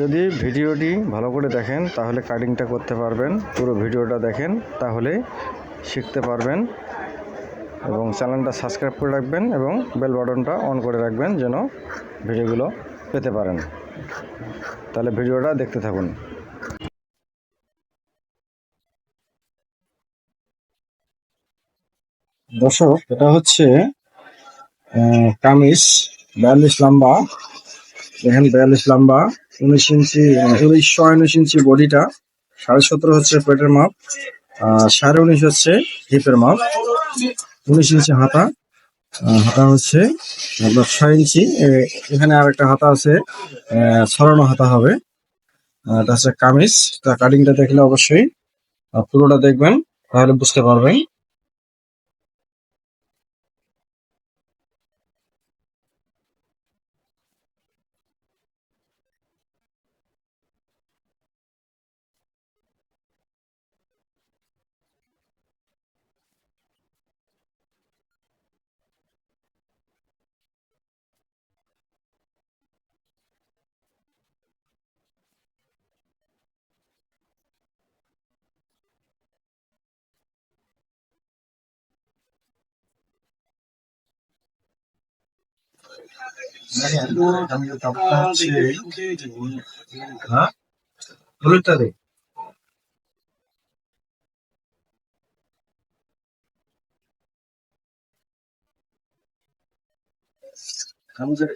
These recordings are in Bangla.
যদি ভিডিওটি ভালো করে দেখেন, তাহলে কাটিংটা করতে পারবেন। পুরো ভিডিওটা দেখেন, তাহলে শিখতে পারবেন। এবং চ্যানেলটা সাবস্ক্রাইব করে রাখবেন এবং বেল বাটনটা অন করে রাখবেন যেন ভিডিওগুলো পেতে পারেন। তাহলে ভিডিওটা দেখতে থাকুন। দর্শক, এটা হচ্ছে কামিজ, বিয়াল্লিশ লম্বা দেখেন বিয়াল্লিশ লম্বা উনিশ ইঞ্চি উনিশশো উনিশ ইঞ্চি বডিটা। সাড়ে সতেরো হচ্ছে পেটের মাপ সাড়ে উনিশ হচ্ছে হিপের মাপ। উনিশ ইঞ্চি হাতা হাতা হচ্ছে ছয় ইঞ্চি। এখানে আর একটা হাতা আছে ছড়ানো হাতা হবে। এটা হচ্ছে কামিজ। তা কাটিংটা দেখলে অবশ্যই পুরোটা দেখবেন, তাহলে বুঝতে পারবেন। হলুদটা দে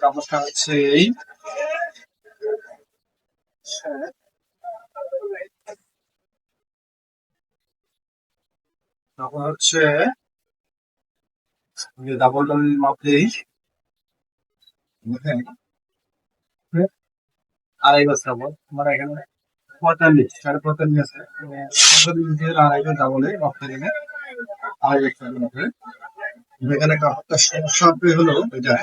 কাপড়টা হচ্ছে এই তারপর হচ্ছে ডাবল ডাবল মাপ দেই আড়াই গজ কাপড় আমার এখানে পঁয়তাল্লিশ, সাড়ে পঁয়তাল্লিশ আছে আড়াই সমস্যা হলো এটা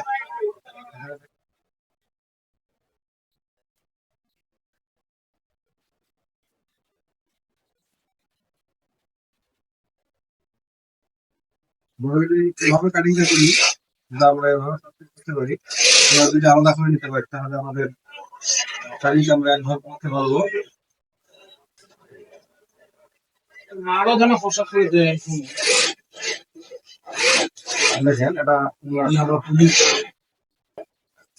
এভাবে কাটিংটা করতে পারি। আমরা যদি আলাদা করে নিতে পারি তাহলে আমাদের কাটিংটা আমরা একভাবে করতে পারব। আরও যেন পোশাক করে দেয়। দেখেন এটা আমরা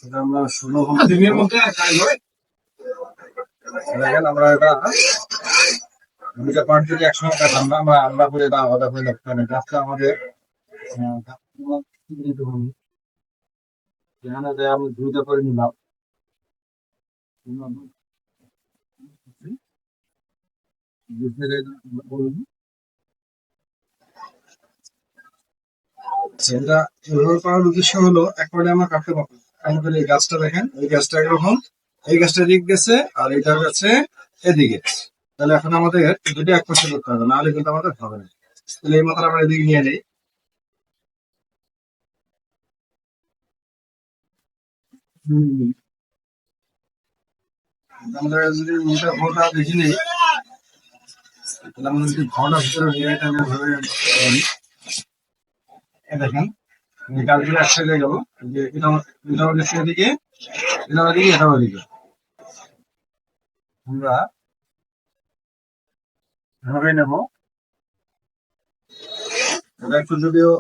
এটা আমরা ষোলো দিনের মধ্যে আর কাজ দেখেন আমরা এটা দুইটা পার্ট যদি একসঙ্গে কাটাম না আমরা আলাদা করে এটা আলাদা করে রাখতে হবে আজকে আমাদের যেখানে যে আমি দুইটা করে নিলাম। সেটা এভাবে করার উদ্দেশ্য হলো, একবারে আমরা কাটতে পারব আমাদের এই গাছটা দেখেন, এই গাছটা একরকম এই গাছটা এদিক গেছে আর এটা গেছে এদিকে। তাহলে এখন আমাদের দুটো এক পাশে করতে হবে, নাহলে কিন্তু আমাদের হবে না। তাহলে এই মাথাটা আমরা এদিকে নিয়ে নেই। হুম। আমাদের যদি মোটা ঘরটা দেখি তাহলে আমরা যদি ঘরটা ভিতরে নিয়ে আমরা ভাবে দেখেন গাছগুলো একসাথে গেল যে আমরা একটু যদিও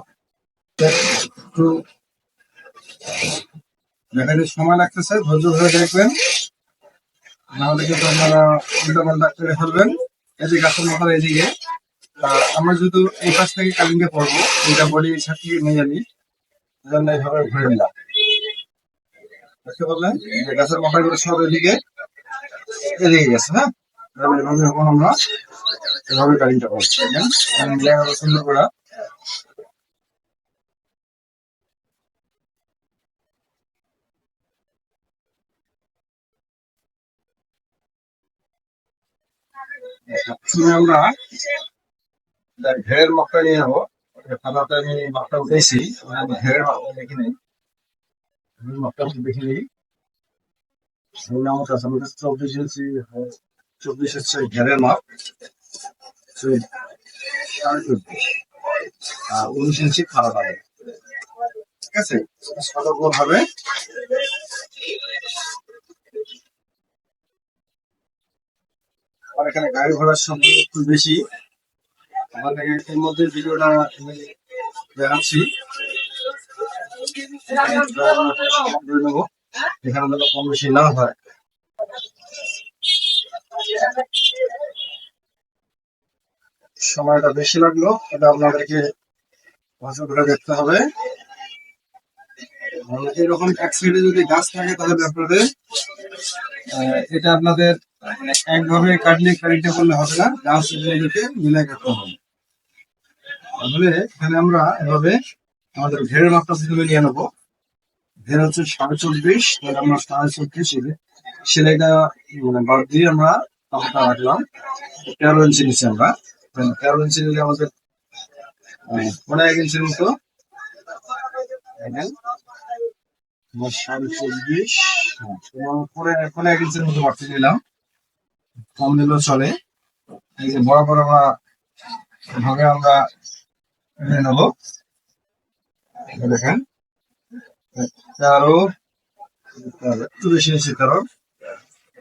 দেখাতে সময় লাগতেছে, ধৈর্য ধরে দেখবেন। নাহলে কিন্তু আপনারা উল্টা পাল্টা করে ফেলবেন। যে গাছের মাথার এদিকে। আমরা যেহেতু এই পাশ থেকে কালিঙ্গে পড়ব এটা বলি সাথে নিয়ে যাবি জন্য এইভাবে ঘুরে নিলাম। বুঝতে পারলেন? যে গাছের মাথাগুলো সব এদিকে এদিকে গেছে হ্যাঁ? এভাবে আমরা। এভাবে কালিংটা করছি সুন্দর করে। প্রথমে আমরা ঘেরের মক্কা নিয়ে যাব। খাতাতে আমি মক্কা উঠেছি ঘেরের মক্কা দেখি নেই। মক্কা দেখি নেই। বললাম আমাদের চব্বিশ ইঞ্চি, চব্বিশ হচ্ছে ঘেরের মাপ। উনিশ ইঞ্চি হবে ঠিক আছে? সতর্ক হবে। এখানে গাড়ি ঘোড়ার সংখ্যা একটু বেশি। আমাদের এর মধ্যে ভিডিওটা দেখাচ্ছি। এখানে যেন কম বেশি না হয়। সময়টা বেশি লাগল, এটা আপনাদেরকে ভাষা করে দেখতে হবে। এরকম এক সাইডে যদি গাছ থাকে, তাহলে আপনাদের এটা আপনাদের একভাবে কাটলে কাটিতে করলে হবে না গাছ এটাকে মিলাই কাটতে হবে। তাহলে এখানে আমরা এভাবে আমাদের ঘেরের মাপটা প্রথমে নিয়ে নেব। ঘের হচ্ছে সাড়ে চব্বিশ তাহলে আমরা সাড়ে চব্বিশ সেলাইটা মানে বাদ দিয়ে আমরা কাপড়টা রাখলাম। তেরো ইঞ্চি নিচ্ছি আমরা। তেরো ইঞ্চি নিলে আমাদের পনেরো এক ইঞ্চির মতো। সাড়ে চব্বিশ হ্যাঁ, পনেরো পনেরো এক ইঞ্চির মতো বাড়তি নিলাম। কম চলে। এই যে বড় বড় আমরা ভাবে আমরা নেব। দেখেন। তেরো, একটু বেশি নিচ্ছি তেরো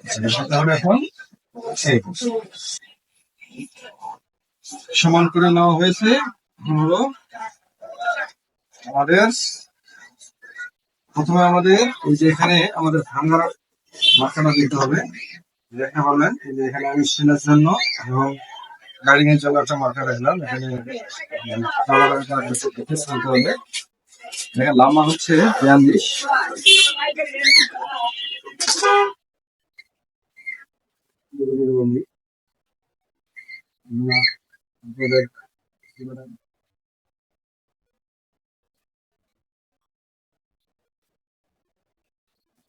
সেটা এখন সমান করে নেওয়া হয়েছে হলো আমাদের প্রথমে আমাদের এই যে এখানে আমাদের ভাঙার মার্কাটা দিতে হবে। পারলেন এই যে এখানে আমি সিলের জন্য এবং গাড়ি নিয়ে চলার একটা মার্কা রাখলাম এখানে দেখে চলতে হবে দেখেন লম্বা হচ্ছে বিয়াল্লিশ।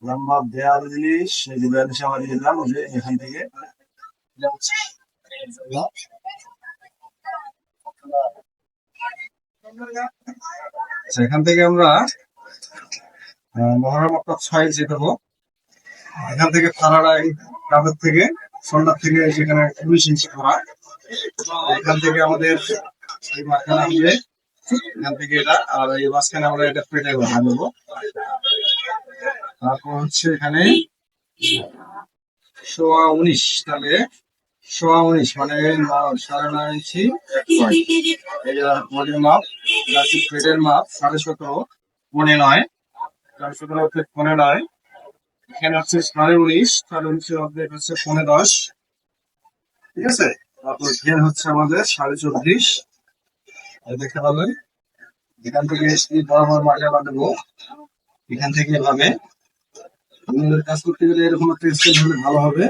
লম্বা বিয়াল্লিশ এই যে বিয়াল্লিশ আমার দিলাম যে এখান থেকে। আচ্ছা, এখান থেকে আমরা মহরম আপনার ছয় ইঞ্চি দেবো এখান থেকে ফারাড়াই গ্রামের থেকে সন্ধ্যার থেকে যেখানে উনিশ ইঞ্চি করা। এখান থেকে আমাদের এই মাঝখানে আসবে। এখান থেকে এটা আর এই মাঝখানে আমরা এটা পেটে দেবো। তারপর হচ্ছে এখানে সোয়া উনিশ তাহলে সোয়া উনিশ মানে সাড়ে নয় ইঞ্চি বডির মাপ পেটের মাপ সাড়ে সতেরো পনে নয়। সাড়ে সতেরো হচ্ছে পনে নয়। এখানে হচ্ছে সাড়ে উনিশ সাড়ে উনিশের অর্ধেক হচ্ছে পনে দশ। ঠিক আছে? তারপর ঘের হচ্ছে আমাদের সাড়ে চব্বিশ। দেখতে পাবেন। এখান থেকে বরাবর মার্কা দেবো এখান থেকে এভাবে। আপনাদের কাজ করতে গেলে এরকম একটা স্কেল হলে ভালো হবে।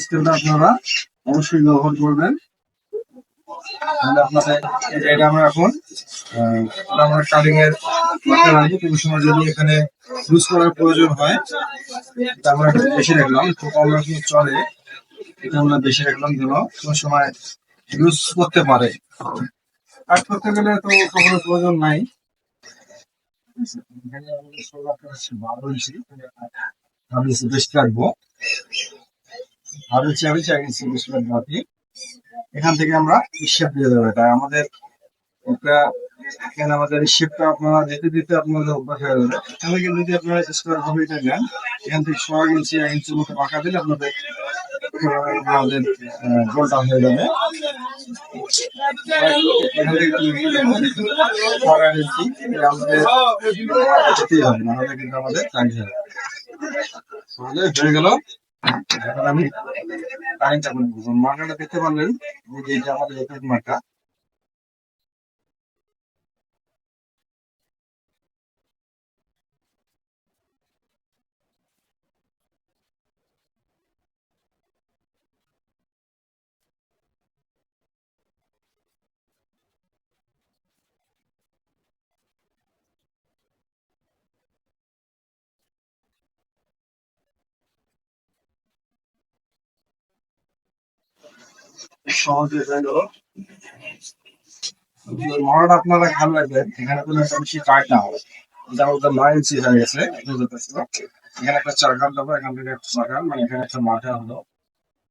স্কেলটা আপনারা অবশ্যই ব্যবহার করবেন। তাহলে এটা আমরা এখন আমরা কোনো সময় যদি এখানে ইউজ করার প্রয়োজন হয় বেশি রাখলাম। একটু কম চলে। এটা আমরা বেশি রাখলাম যেন কোনো সময় ইউজ করতে পারে। কাট করতে গেলে তো কখনো প্রয়োজন নাই। এখানে আমাদের রাখব আমি চার এখান থেকে আমরা ঈশ্বর দিয়ে দেবো এটা আমাদের একটা এখানে আমাদের হিসেবটা আপনারা দিতে দিতে আপনাদের অভ্যাস হয়ে যাবে। কিন্তু যদি আপনারা স্কোয়ার ভাবে এটা নেন, এখান থেকে ছয় ইঞ্চি, এক ইঞ্চির মতো পাকা দিলে আপনাদের আমাদের গোলটা হয়ে যাবে। হবে কিন্তু আমাদের আমি মার্কাটা দেখতে পারলেন যে আমাদের একক মার্কা সহজে আপনারা খেয়াল রাখবেন, এখানে কোনো বেশি না হবে যেমন ওটা নয় ইঞ্চি হয়ে গেছে এখানে একটা চারখান দেবো, এখান থেকে একটা চারখান মানে এখানে একটা মাঠা হলো।